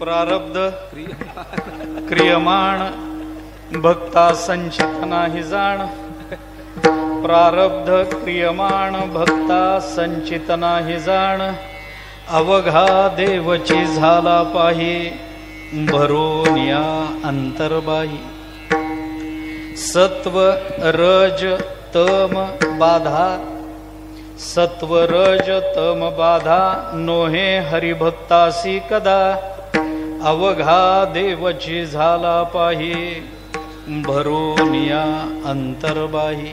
प्रारब्ध। क्रियमाण। भक्ता संचित नाही जाण। प्रारब्ध क्रियमाण भक्ता संचित नाही जाण। अवघा देवची झाला पाही भरून या अंतर्बाही सत्व रज तम बाधा। सत्व रज तम बाधा। नोहे हरिभक्तासी कदा। अवघा देवची झाला पाही भरून या अंतर्बाही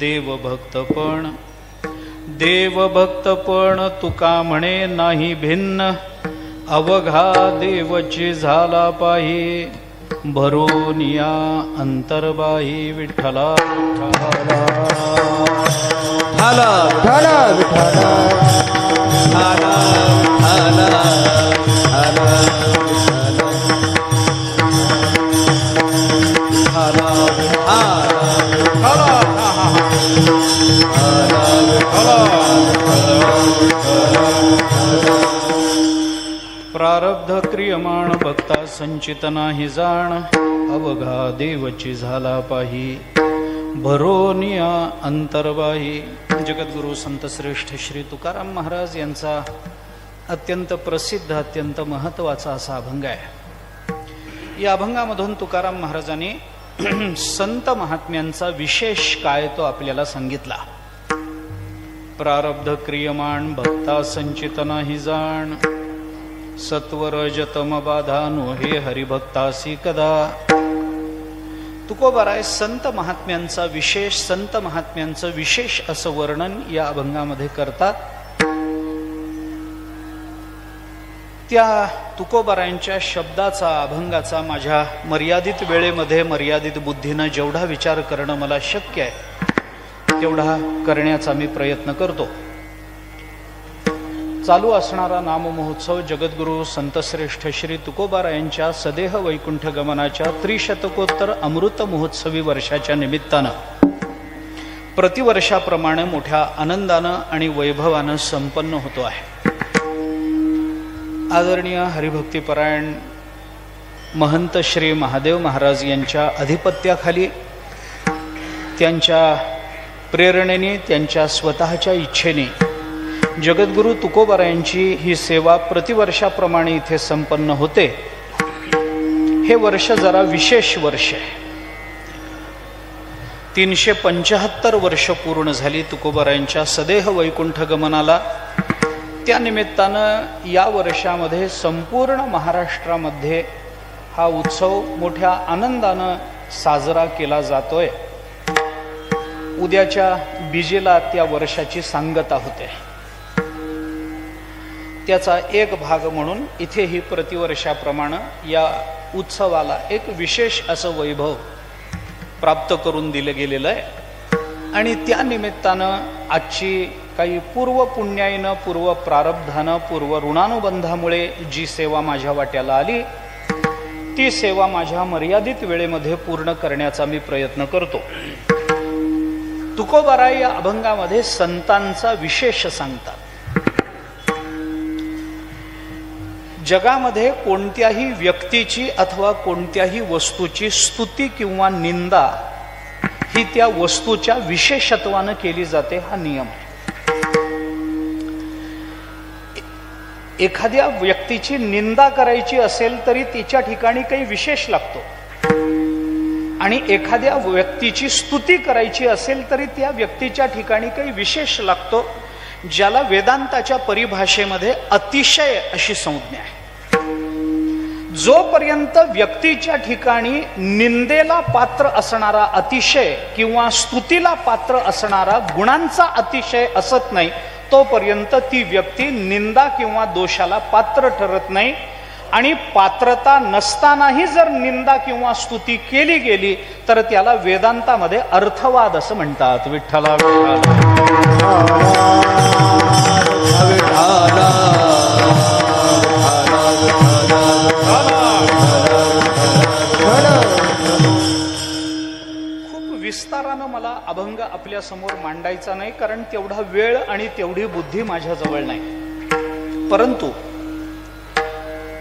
देवभक्तपण देवभक्तपण तुका म्हणे नाही भिन्न. अवघा देवची झाला पाही भरून या अंतर्बाही विठ्ठला विठ्ठला. हाला विठाला प्रारब्ध क्रियमाण भक्ता संचित नाही जाण अवघा देवची झाला पाही. भरोनिया अंतर्बाही जगद्गुरु संत श्रेष्ठ श्री तुकाराम महाराज यांचा अत्यंत प्रसिद्ध अत्यंत महत्त्वाचा असा अभंग आहे. या अभंगामधून तुकाराम महाराजांनी संत महात्म्यांचा विशेष काय तो आपल्याला सांगितला. प्रारब्ध क्रियमाण भक्ता संचित नाही जाण। सत्वरजतम बाधा नो हे हरिभक्तासी कदा। तुकोबाराय संत महात्म्यांचा विशेष संत महात्म्यांचं विशेष असं वर्णन या अभंगामध्ये करतात। त्या तुकोबारायांच्या शब्दाचा अभंगाचा माझ्या मर्यादित वेळेमध्ये मर्यादित बुद्धीनं जेवढा विचार करणं मला शक्य आहे तेवढा करण्याचा मी प्रयत्न करतो. चालू असणारा नाममहोत्सव जगद्गुरु संतश्रेष्ठ श्री तुकोबारा यांच्या सदेह वैकुंठ गमनाच्या त्रिशतकोत्तर अमृत महोत्सवी वर्षाच्या निमित्तानं. प्रतिवर्षाप्रमाणे मोठ्या आनंदानं आणि वैभवानं संपन्न होतो आहे. आदरणीय हरिभक्तीपरायण महंत श्री महादेव महाराज यांच्या अधिपत्याखाली त्यांच्या प्रेरणेने त्यांच्या स्वतःच्या इच्छेने. जगद्गुरु तुकोबारायांची ही सेवा प्रतिवर्षाप्रमाणे इथे संपन्न होते. हे वर्ष जरा विशेष वर्ष आहे. तीनशे पंचाहत्तर वर्ष पूर्ण झाली तुकोबारायांच्या सदेह वैकुंठ गमनाला. त्या निमित्तानं या वर्षामध्ये संपूर्ण महाराष्ट्रामध्ये हा उत्सव मोठ्या आनंदानं साजरा केला जातोय. उद्याच्या बीजेला त्या वर्षाची सांगता होते त्याचा एक भाग म्हणून इथेही प्रतिवर्षाप्रमाणे या उत्सवाला एक विशेष असं वैभव प्राप्त करून दिलं गेलेलं आहे. आणि त्या निमित्तानं आजची काही पूर्व पुण्याईनं पूर्व प्रारब्धानं पूर्व ऋणानुबंधामुळे जी सेवा माझ्या वाट्याला आली ती सेवा माझ्या मर्यादित वेळेमध्ये पूर्ण करण्याचा मी प्रयत्न करतो. तुकोबारा या अभंगामध्ये संतांचा विशेष सांगतात. जगामध्ये कोणत्याही व्यक्तीची अथवा कोणत्याही वस्तूची स्तुती किंवा निंदा ही त्या वस्तूच्या विशेषत्वानं केली जाते हा नियम. आहे एखाद्या व्यक्तीची निंदा करायची असेल तरी तिच्या ठिकाणी काही विशेष लागतो. आणि एखाद्या व्यक्तीची स्तुती करायची असेल तरी त्या व्यक्तीच्या ठिकाणी काही विशेष लागतो ज्याला वेदांताच्या परिभाषेमध्ये अतिशय अशी संज्ञा आहे. जोपर्यंत व्यक्तीच्या ठिकाणी निंदेला पात्र असणारा अतिशय किंवा स्तुतीला पात्र असणारा गुणांचा अतिशय असत नाही तोपर्यंत ती व्यक्ती निंदा किंवा दोषाला पात्र ठरत नाही आणि पात्रता नसतानाही जर निंदा किंवा स्तुती केली गेली तर त्याला वेदांतामध्ये अर्थवाद असं म्हणतात. विठ्ठला खूप विस्तारानं मला अभंग आपल्यासमोर मांडायचा नाही कारण तेवढा वेळ आणि तेवढी बुद्धी माझ्याजवळ नाही. परंतु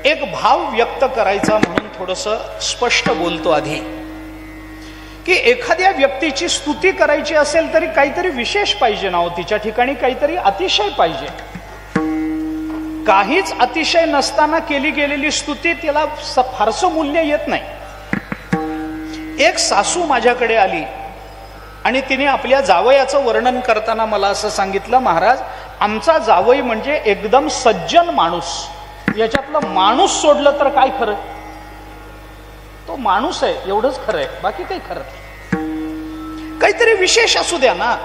एक भाव व्यक्त करायचा म्हणून थोडस स्पष्ट बोलतो आधी. की एखाद्या व्यक्तीची स्तुती करायची असेल तरी काहीतरी विशेष पाहिजे ना हो तिच्या ठिकाणी काहीतरी अतिशय पाहिजे. काहीच अतिशय नसताना केली गेलेली स्तुती तिला स- फारसं मूल्य येत नाही. एक सासू माझ्याकडे आली आणि तिने आपल्या जावयाचं वर्णन करताना मला असं सांगितलं महाराज आमचा जावई म्हणजे एकदम सज्जन माणूस. याच्यातलं माणूस सोडलं तर काय खरं? तो माणूस आहे एवढंच खरं आहे. बाकी काही खरं नाही. काहीतरी विशेष असू द्या ना.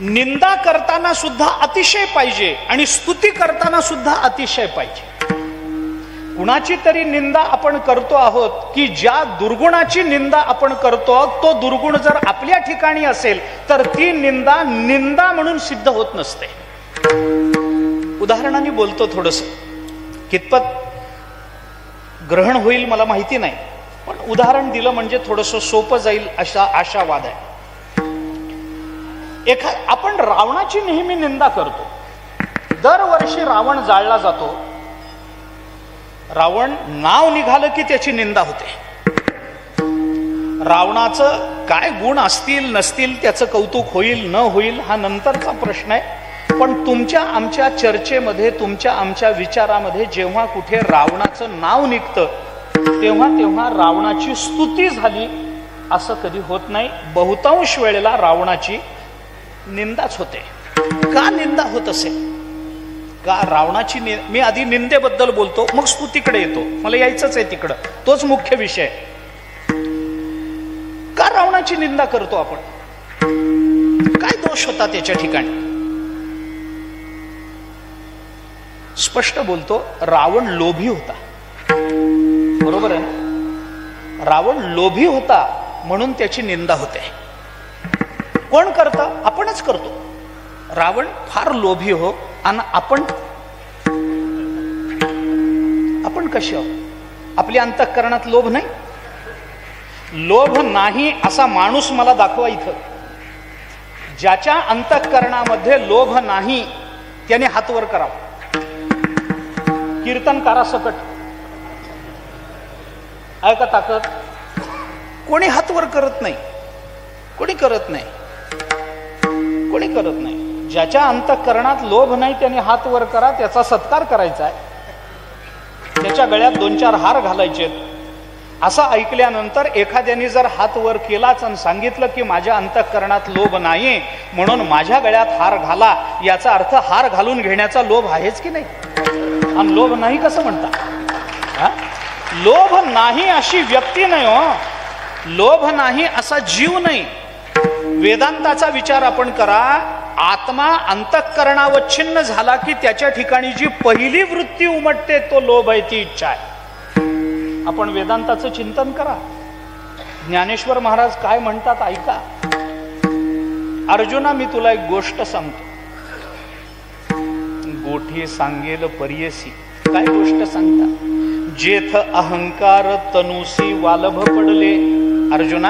निंदा करताना सुद्धा अतिशय पाहिजे आणि स्तुती करताना सुद्धा अतिशय पाहिजे. कुणाची तरी निंदा आपण करतो आहोत की ज्या दुर्गुणाची निंदा आपण करतो आहोत तो दुर्गुण जर आपल्या ठिकाणी असेल तर ती निंदा निंदा म्हणून सिद्ध होत नसते. उदाहरणाने बोलतो थोडस. कितपत ग्रहण होईल मला माहिती नाही. पण उदाहरण दिलं म्हणजे थोडस सोपं जाईल अशा आशावाद आहे. एखा आपण रावणाची नेहमी निंदा करतो. दरवर्षी रावण जाळला जातो. रावण नाव निघालं की त्याची निंदा होते. रावणाचं काय गुण असतील नसतील त्याचं कौतुक होईल न होईल हा नंतरचा प्रश्न आहे. पण तुमच्या आमच्या चर्चेमध्ये तुमच्या आमच्या विचारामध्ये जेव्हा कुठे रावणाचं नाव निघतं तेव्हा तेव्हा रावणाची स्तुती झाली. असं कधी होत नाही. बहुतांश वेळेला रावणाची निंदाच होते. का निंदा होत असे? का रावणाची नि- मी आधी निंदेबद्दल बोलतो मग स्तुतीकडे येतो. मला यायचंच आहे तिकडं. तोच मुख्य विषय. का रावणाची निंदा करतो आपण? काय दोष होता त्याच्या ठिकाणी? स्पष्ट बोलतो रावण लोभी होता. बरोबर आहे ना? रावण लोभी होता म्हणून त्याची निंदा होते. कोण करतं? आपणच करतो. रावण फार लोभी हो आणि आपण आपण कसे आहोत? आपल्या अंतःकरणात लोभ नाही? लोभ नाही असा माणूस मला दाखवा इथं. ज्याच्या अंतःकरणामध्ये लोभ नाही त्याने हात वर करावा. कीर्तनकारा सकट आहे का ताकद. कोणी हात वर करत नाही कोणी करत नाही कोणी करत नाही. ज्याच्या अंतःकरणात लोभ नाही त्याने हात वर करा त्याचा सत्कार करायचा आहे. त्याच्या गळ्यात दोन चार हार घालायचे असं ऐकल्यानंतर एखाद्याने जर हात वर केलाच आणि सांगितलं की माझ्या अंतःकरणात लोभ नाही म्हणून माझ्या गळ्यात हार घाला याचा अर्थ हार घालून घेण्याचा लोभ आहेच की नाही? आणि लोभ नाही कसं म्हणता? हा? लोभ नाही अशी व्यक्ती नाही हो. लोभ नाही असा जीव नाही. वेदांताचा विचार आपण करा आत्मा अंतःकरणावच्छिन्न झाला की त्याच्या ठिकाणी जी पहिली वृत्ती उमटते तो लोभ आहे ती इच्छा आहे. आपण वेदांताचं चिंतन करा. ज्ञानेश्वर महाराज काय म्हणतात ऐका. अर्जुना मी तुला एक गोष्ट सांगतो. कोठे सांगेल परियसी? काय गोष्ट सांगता? जेथ अहंकार तनुसी वालभ पडले. अर्जुना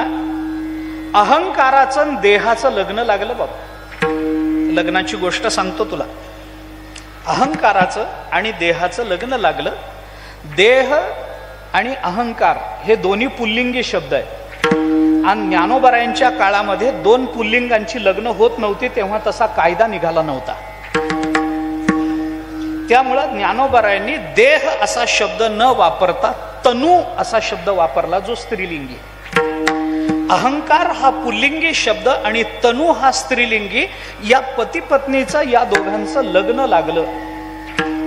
अहंकाराचं देहाचं लग्न लागलं बाबा. लग्नाची गोष्ट सांगतो तुला. अहंकाराचं आणि देहाचं लग्न लागलं. देह आणि अहंकार हे दोन्ही पुल्लिंगी शब्द आहे आणि ज्ञानोबरायांच्या काळामध्ये दोन पुल्लिंगांची लग्न होत नव्हती तेव्हा तसा कायदा निघाला नव्हता. त्यामुळं ज्ञानोबरायांनी देह असा शब्द न वापरता तनू असा शब्द वापरला जो स्त्रीलिंगी. अहंकार हा पुल्लिंगी शब्द आणि तनू हा स्त्रीलिंगी या पती पत्नीचं या दोघांचं लग्न लागलं.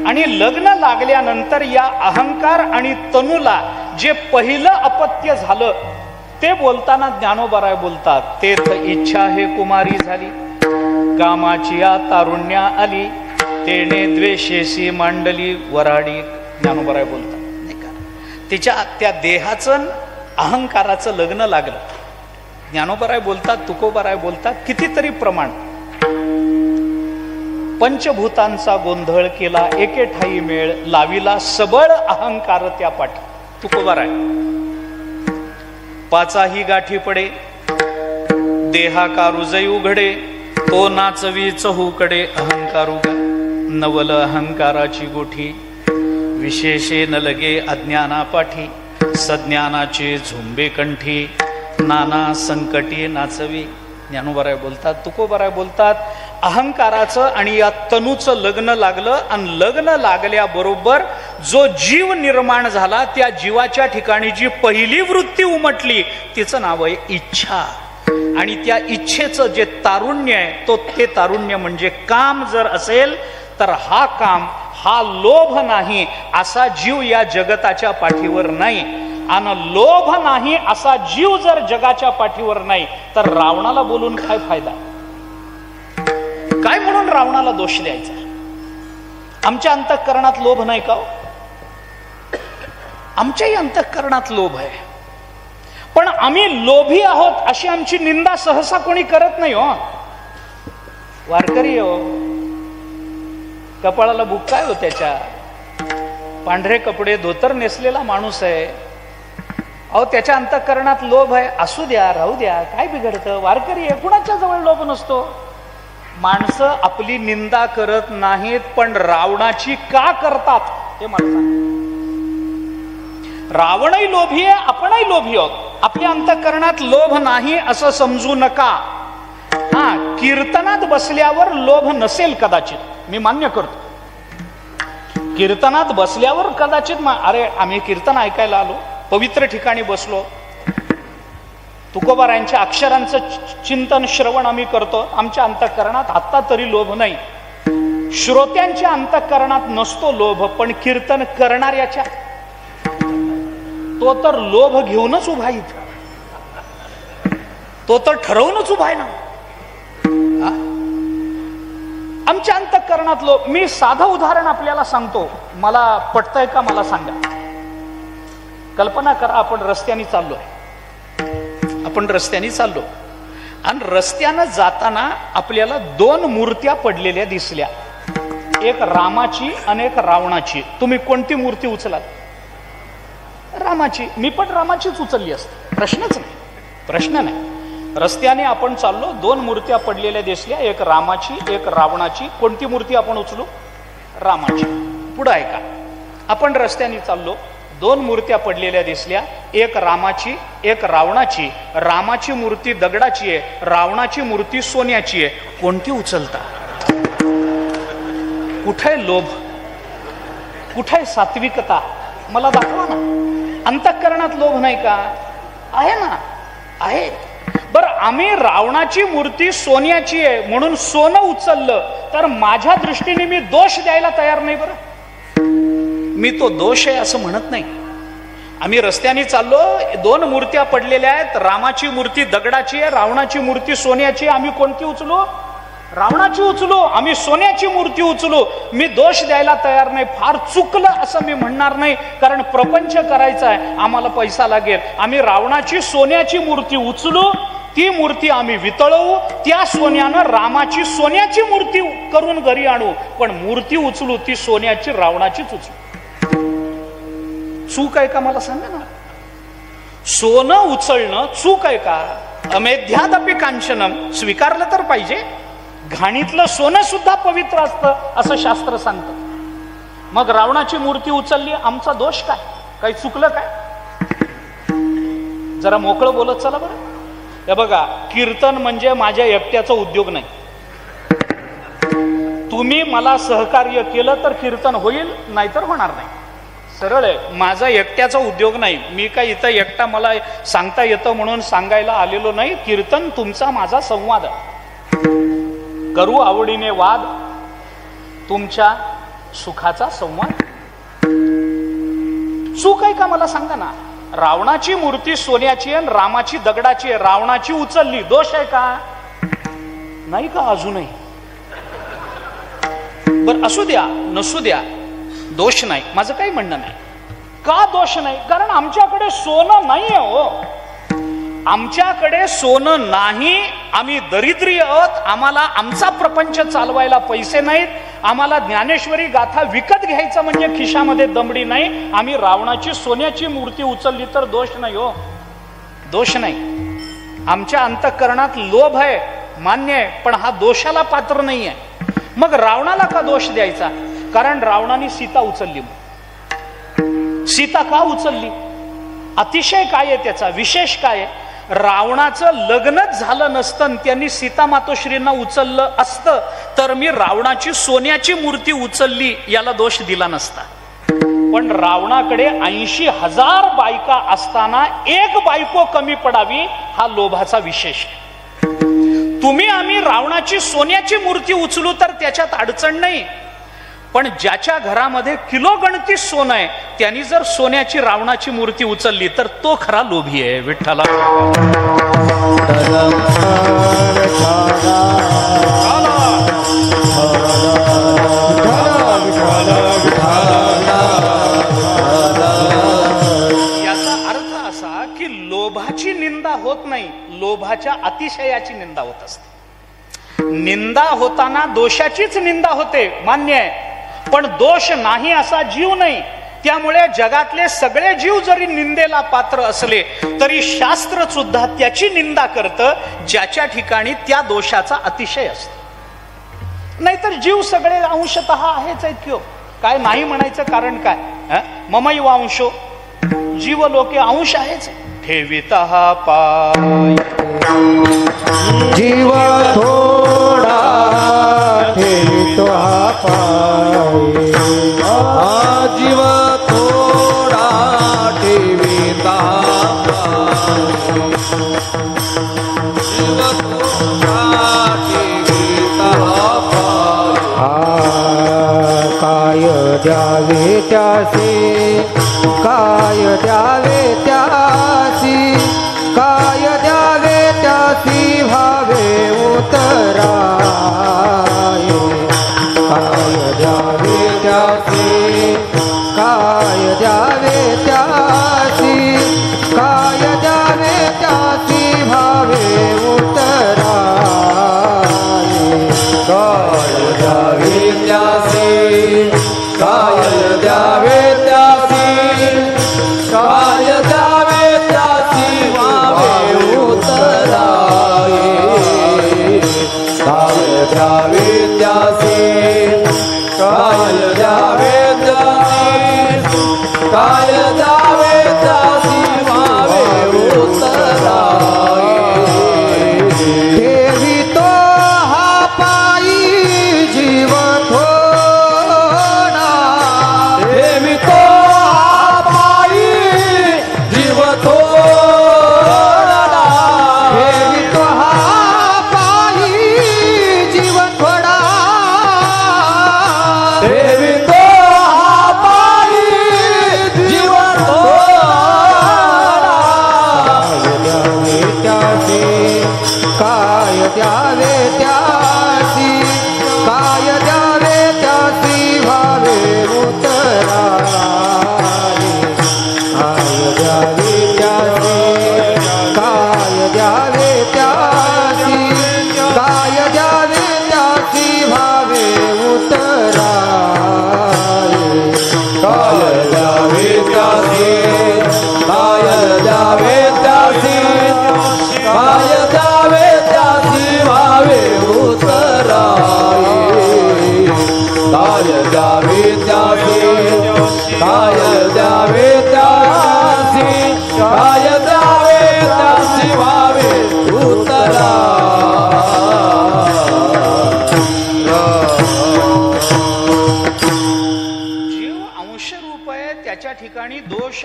आणि लग्न लागल्यानंतर या अहंकार आणि तनूला जे पहिलं अपत्य झालं ते बोलताना ज्ञानोबराय बोलतात तेथ इच्छा हे कुमारी झाली कामाची या तारुण्या आली तेने द्वेषेसी मांडली वराडी ज्ञानोबराय बोलतात. नाही का? तिच्या त्या देहाचं अहंकाराचं लग्न लागलं. ज्ञानोबराय बोलतात तुकोबराय बोलतात कितीतरी प्रमाण. पंचभूतांचा गोंधळ केला एके ठाई मेळ लाविला सबळ अहंकार त्या पाठी. तुकोबराय पाचाही गाठी पडे देहाकार रुजई उघडे तो नाचवी चहूकडे अहंकार उघडे नवल अहंकाराची गोठी विशेषेन लगे अज्ञानापाठी सज्ञानाचे झुंबे कंठी नाना संकटी नाचवी. ज्ञानोबराय बोलतात तुकोबराय बोलतात अहंकाराचं आणि या तनूचं लग्न लागलं आणि लग्न लागल्याबरोबर जो जीव निर्माण झाला त्या जीवाच्या ठिकाणी जी पहिली वृत्ती उमटली तिचं नाव आहे इच्छा. आणि त्या इच्छेचं जे तारुण्य आहे तो ते तारुण्य म्हणजे काम जर असेल तर हा काम हा लोभ नाही असा जीव या जगताच्या पाठीवर नाही. आणि लोभ नाही असा जीव जर जगाच्या पाठीवर नाही तर रावणाला बोलून काय फायदा? काय म्हणून रावणाला दोष द्यायचा? आमच्या अंतःकरणात लोभ नाही का हो? आमच्याही अंतःकरणात लोभ आहे. पण आम्ही लोभी आहोत अशी आमची निंदा सहसा कोणी करत नाही हो. वारकरी हो कपाळाला बुक काय हो त्याच्या? पांढरे कपडे धोतर नेसलेला माणूस आहे. अहो त्याच्या अंतःकरणात लोभ आहे. असू द्या राहू द्या काय बिघडतं? वारकरी आहे कुणाच्या जवळ लोभ नसतो? माणसं आपली निंदा करत नाहीत पण रावणाची का करतात? हे मला रावणही लोभी आहे आपणही लोभी आहोत. आपल्या अंतःकरणात लोभ नाही असं समजू नका. हा कीर्तनात बसल्यावर लोभ नसेल कदाचित. मी मान्य करतो. कीर्तनात बसल्यावर कदाचित अरे आम्ही कीर्तन ऐकायला आलो पवित्र ठिकाणी बसलो. तुकोबारायांच्या अक्षरांचं चिंतन श्रवण आम्ही करतो. आमच्या अंतःकरणात आत्ता तरी लोभ नाही. श्रोत्यांच्या अंतःकरणात नसतो लोभ पण कीर्तन करणाऱ्याच्या. तो तर लोभ घेऊनच उभा आहे इथं. तो तर ठरवूनच उभा आहे ना. आमच्या अंतकरणातलं मी साधं उदाहरण आपल्याला सांगतो. मला पटतंय का मला सांगा? कल्पना करा आपण रस्त्याने चाललो आपण रस्त्याने चाललो. आणि रस्त्यानं जाताना आपल्याला दोन मूर्त्या पडलेल्या दिसल्या. एक रामाची आणि एक रावणाची. तुम्ही कोणती मूर्ती उचलात रामाची. मी पण रामाचीच उचलली असते. प्रश्नच नाही. प्रश्न नाही. रस्त्याने आपण चाललो दोन मूर्त्या पडलेल्या दिसल्या एक रामाची एक रावणाची. कोणती मूर्ती आपण उचलू? रामाची. पुढं ऐका आपण रस्त्याने चाललो दोन मूर्त्या पडलेल्या दिसल्या एक रामाची एक रावणाची. रामाची मूर्ती दगडाची आहे रावणाची मूर्ती सोन्याची आहे. कोणती उचलता? कुठे लोभ? कुठे सात्विकता? मला दाखवा ना. अंतःकरणात लोभ नाही का? आहे ना? आहे. आम्ही रावणाची मूर्ती सोन्याची आहे म्हणून सोनं उचललं तर माझ्या दृष्टीने मी दोष द्यायला तयार नाही बरं. मी तो दोष आहे असं म्हणत नाही. आम्ही रस्त्याने चाललो दोन मूर्त्या पडलेल्या आहेत रामाची मूर्ती दगडाची आहे रावणाची मूर्ती सोन्याची आहे आम्ही कोणती उचलू? रावणाची उचलू आम्ही सोन्याची मूर्ती उचलू. मी दोष द्यायला तयार नाही फार चुकलं असं मी म्हणणार नाही कारण प्रपंच करायचा आहे आम्हाला पैसा लागेल. आम्ही रावणाची सोन्याची मूर्ती उचलू ती मूर्ती आम्ही वितळवू त्या सोन्यानं रामाची सोन्याची मूर्ती करून घरी आणू. पण मूर्ती उचलू ती सोन्याची रावणाचीच उचलू. चूक आहे का मला सांगा ना? सोनं उचलणं चूक आहे का? अमेध्यादपी कांचनम स्वीकारलं तर पाहिजे. घाणीतलं सोनं सुद्धा पवित्र असतं असं शास्त्र सांगतं. मग रावणाची मूर्ती उचलली आमचा दोष काय? काही चुकलं काय? जरा मोकळं बोलत चला बरं. हे बघा कीर्तन म्हणजे माझ्या एकट्याचा उद्योग नाही. तुम्ही मला सहकार्य केलं तर कीर्तन होईल नाहीतर होणार नाही. सरळ आहे माझा एकट्याचा उद्योग नाही. मी काय इथं एकटा मला सांगता येतं म्हणून सांगायला आलेलो नाही. कीर्तन तुमचा माझा संवाद आहे. करू आवडीने वाद तुमच्या सुखाचा संवाद. चूक आहे का मला सांगा ना रावणाची मूर्ती सोन्याची आहे आणि रामाची दगडाची आहे. रावणाची उचलली. दोष आहे का? नाही का अजूनही? बर असू द्या नसू द्या. दोष नाही. माझं काही म्हणणं नाही. का दोष नाही? कारण आमच्याकडे सोनं नाही आहे हो. आमच्याकडे सोनं नाही आम्ही दरिद्री आहोत आम्हाला आमचा प्रपंच चालवायला पैसे नाहीत आम्हाला ज्ञानेश्वरी गाथा विकत घ्यायचा म्हणजे खिशामध्ये दमडी नाही आम्ही रावणाची सोन्याची मूर्ती उचलली तर दोष नाही हो. दोष नाही. आमच्या अंतःकरणात लोभ आहे मान्य आहे पण हा दोषाला पात्र नाही आहे मग रावणाला का दोष द्यायचा? कारण रावणाने सीता उचलली सीता का उचलली? अतिशय काय आहे त्याचा? विशेष काय आहे? रावणाचं लग्नच झालं नसतं त्यांनी सीता मातोश्रींना उचललं असतं तर मी रावणाची सोन्याची मूर्ती उचलली याला दोष दिला नसता. पण रावणाकडे ऐंशी हजार बायका असताना एक बायको कमी पडावी हा लोभाचा विशेष आहे. तुम्ही आम्ही रावणाची सोन्याची मूर्ती उचलू तर त्याच्यात अडचण नाही. पण ज्याच्या घरामध्ये किलो गणती सोनं आहे त्यांनी जर सोन्याची रावणाची मूर्ती उचलली तर तो खरा लोभी आहे विठ्ठला. याचा अर्थ असा की लोभाची निंदा होत नाही लोभाच्या अतिशयाची निंदा होत असते. निंदा होताना दोषाचीच निंदा होते मान्य आहे. पण दोष नाही असा जीव नाही. त्यामुळे जगातले सगळे जीव जरी निंदेला पात्र असले तरी शास्त्र सुद्धा त्याची निंदा करतं ज्याच्या ठिकाणी त्या दोषाचा अतिशय असतो. नाहीतर जीव सगळे अंशत आहेच आहेत किंवा हो? काय नाही म्हणायचं कारण काय? हं? ममई अंशो. जीव लोके अंश आहेच. ठेवित हा पाय. जीव द्यावे त्यासे काय द्यावे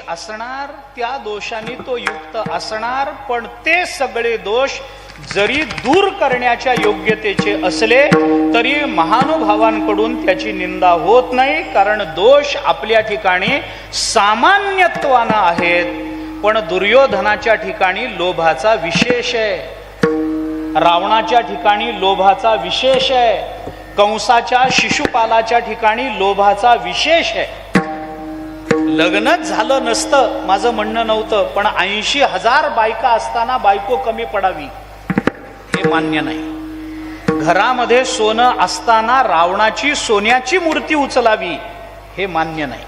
असणार त्या दोषाने तो युक्त असणार पण ते सगळे दोष जरी दूर करण्याच्या योग्यतेचे असले तरी महानुभावांकडून त्याची निंदा होत नाही कारण दोष आपल्या ठिकाणी सामान्यत्वानं आहेत. पण दुर्योधनाच्या ठिकाणी लोभाचा विशेष आहे. रावणाच्या ठिकाणी लोभाचा विशेष आहे. कंसाच्या शिशुपालाच्या ठिकाणी लोभाचा विशेष आहे. लग्नच झालं नसतं माझं म्हणणं नव्हतं पण ऐंशी हजार बायका असताना बायको कमी पडावी हे मान्य नाही. घरामध्ये सोनं असताना रावणाची सोन्याची मूर्ती उचलावी हे मान्य नाही.